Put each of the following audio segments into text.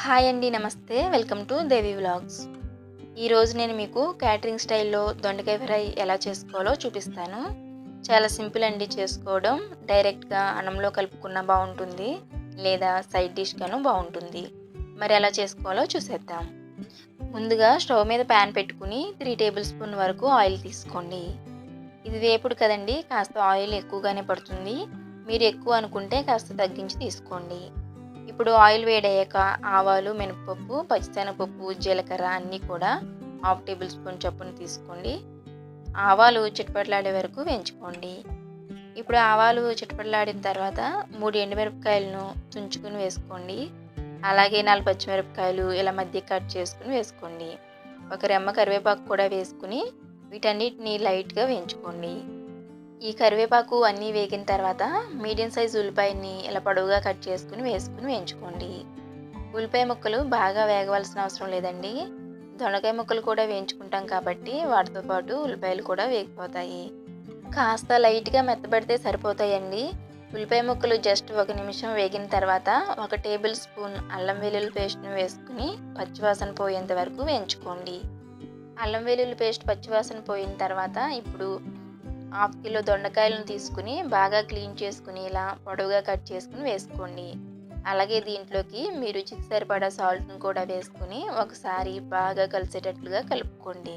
Hi అండి నమస్తే. Welcome to Devi vlogs. ఈరోజు నేను మీకు క్యాటరింగ్ స్టైల్లో దొండకాయ ఫ్రై ఎలా చేసుకోవాలో చూపిస్తాను. చాలా సింపుల్ అండి చేసుకోవడం. డైరెక్ట్గా అన్నంలో కలుపుకున్న బాగుంటుంది లేదా సైడ్ డిష్గాను బాగుంటుంది. మరి ఎలా చేసుకోవాలో చూసేద్దాం. ముందుగా స్టవ్ మీద ప్యాన్ పెట్టుకుని త్రీ టేబుల్ స్పూన్ వరకు ఆయిల్ తీసుకోండి. ఇది వేపుడు కదండి కాస్త ఆయిల్ ఎక్కువగానే పడుతుంది. మీరు ఎక్కువ అనుకుంటే కాస్త తగ్గించి తీసుకోండి. ఇప్పుడు ఆయిల్ వేడయ్యాక ఆవాలు మినపప్పు పచ్చిశనగపప్పు జీలకర్ర అన్నీ కూడా హాఫ్ టేబుల్ స్పూన్ చొప్పున తీసుకోండి. ఆవాలు చిట్పట్లాడే వరకు వేయించుకోండి. ఇప్పుడు ఆవాలు చిట్పట్లాడిన తర్వాత మూడు ఎండుమిరపకాయలను తుంచుకుని వేసుకోండి. అలాగే నాలుగు పచ్చిమిరపకాయలు ఇలా మధ్య కట్ చేసుకుని వేసుకోండి. ఒక రెమ్మ కరివేపాకు కూడా వేసుకుని వీటన్నిటిని లైట్గా వేయించుకోండి. ఈ కరివేపాకు అన్నీ వేగిన తర్వాత మీడియం సైజ్ ఉల్లిపాయని ఇలా పొడవుగా కట్ చేసుకుని వేసుకుని వేయించుకోండి. ఉల్లిపాయ ముక్కలు బాగా వేగవలసిన అవసరం లేదండి. దొండకాయ ముక్కలు కూడా వేయించుకుంటాం కాబట్టి వాటితో పాటు ఉల్లిపాయలు కూడా వేగిపోతాయి. కాస్త లైట్గా మెత్తబడితే సరిపోతాయండి. ఉల్లిపాయ ముక్కలు జస్ట్ ఒక నిమిషం వేగిన తర్వాత ఒక టేబుల్ స్పూన్ అల్లం వెల్లుల్లి పేస్ట్ని వేసుకుని పచ్చివాసన పోయేంత వరకు వేయించుకోండి. అల్లం వెల్లుల్లి పేస్ట్ పచ్చివాసన పోయిన తర్వాత ఇప్పుడు హాఫ్ కిలో దొండకాయలను తీసుకుని బాగా క్లీన్ చేసుకుని ఇలా పొడవుగా కట్ చేసుకుని వేసుకోండి. అలాగే దీంట్లోకి మీ రుచికి సరిపడా సాల్ట్ని కూడా వేసుకుని ఒకసారి బాగా కలిసేటట్లుగా కలుపుకోండి.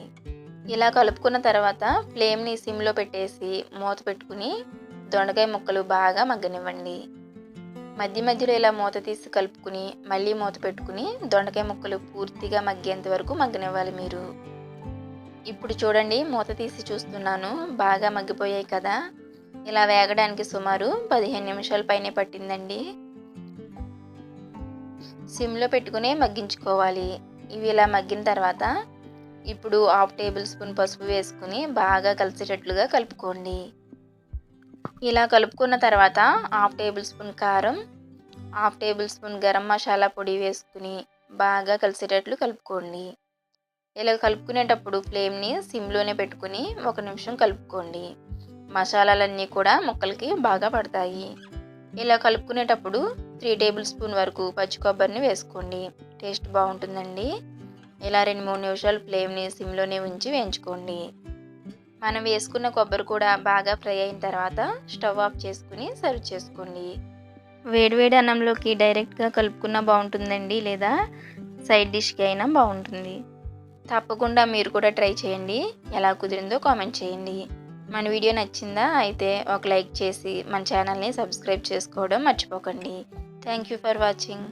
ఇలా కలుపుకున్న తర్వాత ఫ్లేమ్ని సిమ్లో పెట్టేసి మూత పెట్టుకుని దొండకాయ ముక్కలు బాగా మగ్గనివ్వండి. మధ్య మధ్యలో ఇలా మూత తీసి కలుపుకుని మళ్ళీ మూత పెట్టుకుని దొండకాయ ముక్కలు పూర్తిగా మగ్గేంత వరకు మగ్గనివ్వాలి మీరు. ఇప్పుడు చూడండి మూత తీసి చూస్తున్నాను. బాగా మగ్గిపోయాయి కదా. ఇలా వేగడానికి సుమారు పదిహేను నిమిషాల పైనే పట్టిందండి. సిమ్లో పెట్టుకుని మగ్గించుకోవాలి. ఇవి ఇలా మగ్గిన తర్వాత ఇప్పుడు హాఫ్ టేబుల్ స్పూన్ పసుపు వేసుకుని బాగా కలిసేటట్లుగా కలుపుకోండి. ఇలా కలుపుకున్న తర్వాత హాఫ్ టేబుల్ స్పూన్ కారం half tablespoon garam masala పొడి వేసుకుని బాగా కలిసేటట్లు కలుపుకోండి. ఇలా కలుపుకునేటప్పుడు ఫ్లేమ్ని సిమ్లోనే పెట్టుకుని ఒక నిమిషం కలుపుకోండి. మసాలాలన్నీ కూడా ముక్కలకి బాగా పడతాయి. ఇలా కలుపుకునేటప్పుడు త్రీ టేబుల్ స్పూన్ వరకు పచ్చి కొబ్బరిని వేసుకోండి. టేస్ట్ బాగుంటుందండి. ఇలా రెండు మూడు నిమిషాలు ఫ్లేమ్ని సిమ్లోనే ఉంచి వేయించుకోండి. మనం వేసుకున్న కొబ్బరి కూడా బాగా ఫ్రై అయిన తర్వాత స్టవ్ ఆఫ్ చేసుకుని సర్వ్ చేసుకోండి. వేడివేడి అన్నంలోకి డైరెక్ట్గా కలుపుకున్న బాగుంటుందండి లేదా? సైడ్ డిష్కి అయినా బాగుంటుంది. తప్పకుండా మీరు కూడా ట్రై చేయండి. ఎలా కుదిరిందో కామెంట్ చేయండి. మన వీడియో నచ్చిందా అయితే ఒక లైక్ చేసి మన ఛానల్ని సబ్స్క్రైబ్ చేసుకోవడం మర్చిపోకండి. Thank you for watching.